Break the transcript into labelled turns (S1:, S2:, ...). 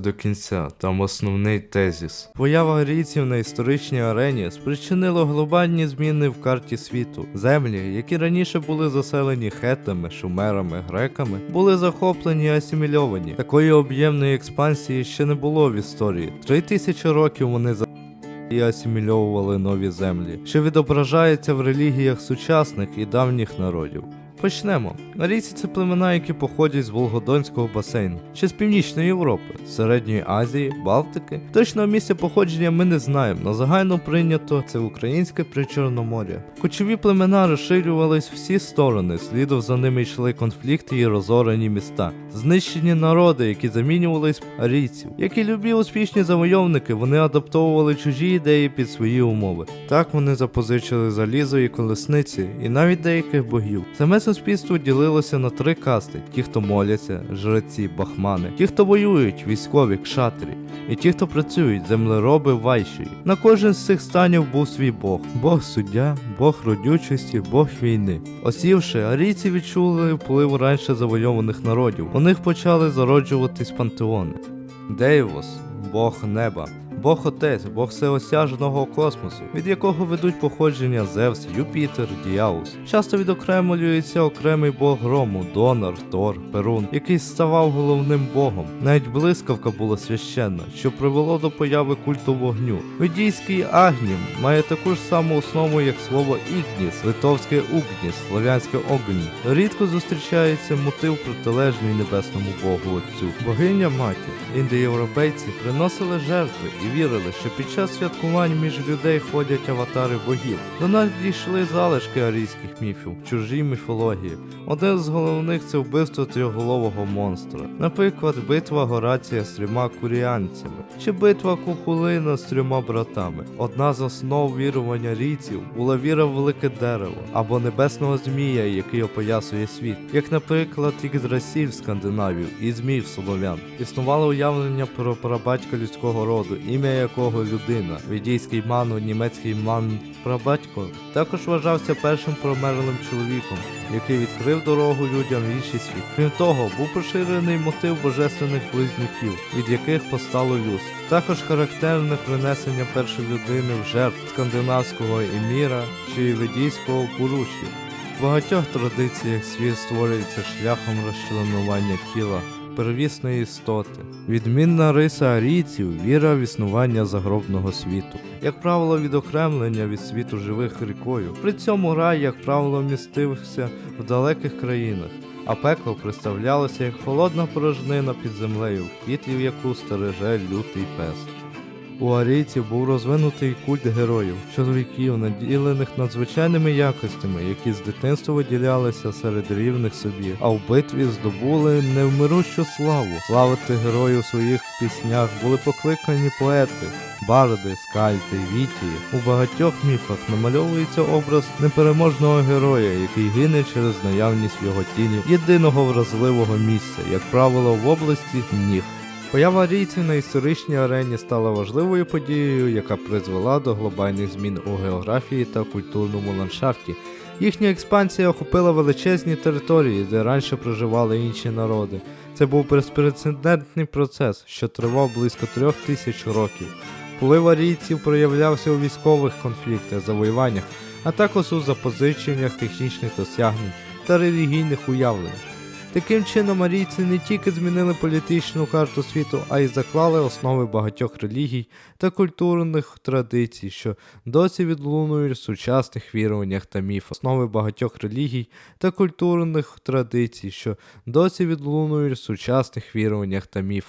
S1: до кінця, там основний тезіс. Поява арійців на історичній арені спричинила глобальні зміни в карті світу. Землі, які раніше були заселені хетами, шумерами, греками, були захоплені і асимільовані. Такої об'ємної експансії ще не було в історії. Три тисячі років вони за і асимільовували нові землі, що відображається в релігіях сучасних і давніх народів. Почнемо. Арійці це племена, які походять з Волгодонського басейну, чи з Північної Європи, Середньої Азії, Балтики. Точного місця походження ми не знаємо, але загально прийнято це українське причорномор'я. Кочові племена розширювались всі сторони, слідом за ними йшли конфлікти і розорені міста, знищені народи, які замінювались арійців. Як і любі успішні завойовники, вони адаптовували чужі ідеї під свої умови. Так вони запозичили залізо і колесниці, і навіть деяких богів. Саме суспільство ділилося на три касти: ті, хто моляться, жреці, бахмани, ті, хто воюють, військові, кшатрі, і ті, хто працюють, землероби, вайші. На кожен з цих станів був свій бог: Бог суддя, Бог родючості, Бог війни. Осівши, арійці відчули вплив раніше завойованих народів. У них почали зароджуватись пантеони. Дейвос, Бог неба. Бог Отець, Бог всеосяжного космосу, від якого ведуть походження Зевс, Юпітер, Діаус. Часто відокремлюється окремий бог грому, Донор, Тор, Перун, який ставав головним богом. Навіть блискавка була священна, що привело до появи культу вогню. Ведійський Агнім має таку ж саму основу, як слово Ігніс, литовське Угніс, слов'янське Огні. Рідко зустрічається мотив протилежний небесному богу Отцю. Богиня матір. Індоєвропейці приносили жертви і вірили, що під час святкувань між людей ходять аватари богів. До нас дійшли залишки арійських міфів, чужі міфології. Один з головних це вбивство трьохголового монстра. Наприклад, битва Горація з трьома куріанцями, чи битва Кухулина з трьома братами. Одна з основ вірування рійців була віра в велике дерево або небесного змія, який опоясує світ, як, наприклад, Ігдрасіль в Скандинавів і змій Солов'ян. Існувало уявлення про прабатька людського роду, ім'я якого людина, відійський ману, німецький ман прабатько, також вважався першим промерлим чоловіком, який відкрив дорогу людям в інший світ. Крім того, був поширений мотив божественних близнюків, від яких постало люд. Також характерне принесення першої людини в жертв скандинавського еміра чи ведійського буруші. В багатьох традиціях світ створюється шляхом розчленування тіла первісної істоти. Відмінна риса арійців віра в існування загробного світу, як правило, відокремлення від світу живих рікою. При цьому рай, як правило, містився в далеких країнах, а пекло представлялося як холодна порожнина під землею, в яку стереже лютий пес. У арійців був розвинутий культ героїв, чоловіків, наділених надзвичайними якостями, які з дитинства виділялися серед рівних собі, а в битві здобули невмирущу славу. Славити героїв у своїх піснях були покликані поети. Барди, скальти, вітії. У багатьох міфах намальовується образ непереможного героя, який гине через наявність в його тіні єдиного вразливого місця, як правило, в області ніг. Поява арійців на історичній арені стала важливою подією, яка призвела до глобальних змін у географії та культурному ландшафті. Їхня експансія охопила величезні території, де раніше проживали інші народи. Це був безпрецедентний процес, що тривав близько трьох тисяч років. Вплив арійців проявлявся у військових конфліктах, завоюваннях, а також у запозиченнях технічних досягнень та релігійних уявлень. Таким чином, арійці не тільки змінили політичну карту світу, а й заклали основи багатьох релігій та культурних традицій, що досі відлунують в сучасних віруваннях та міфах. Основи багатьох релігій та культурних традицій, що досі відлунують в сучасних віруваннях та міфах.